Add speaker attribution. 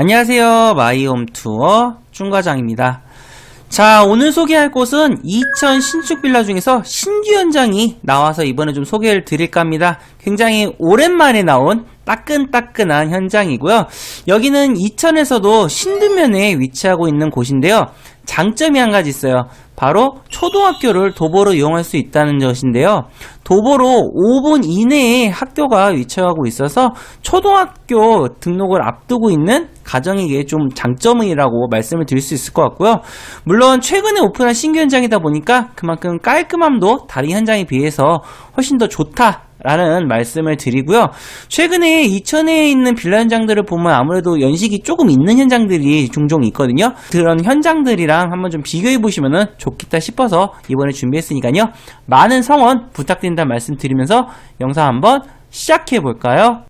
Speaker 1: 안녕하세요. 마이홈 투어 trung 과장입니다. 자, 오늘 소개할 곳은 이천 신축 빌라 중에서 신규 현장이 나와서 이번에 좀 소개를 드릴까 합니다. 굉장히 오랜만에 나온 따끈따끈한 현장이고요. 여기는 이천에서도 신도면에 위치하고 있는 곳인데요. 장점이 한 가지 있어요. 바로 초등학교를 도보로 이용할 수 있다는 것인데요. 도보로 5분 이내에 학교가 위치하고 있어서 초등학교 등록을 앞두고 있는 가정에게 좀 장점이라고 말씀을 드릴 수 있을 것 같고요. 물론 최근에 오픈한 신규 현장이다 보니까 그만큼 깔끔함도 다른 현장에 비해서 훨씬 더 좋다. 라는 말씀을 드리고요. 최근에 이천에 있는 빌라 현장들을 보면 아무래도 연식이 조금 있는 현장들이 종종 있거든요. 그런 현장들이랑 한번 좀 비교해 보시면 좋겠다 싶어서 이번에 준비했으니까요. 많은 성원 부탁드린다는 말씀 드리면서 영상 한번 시작해 볼까요?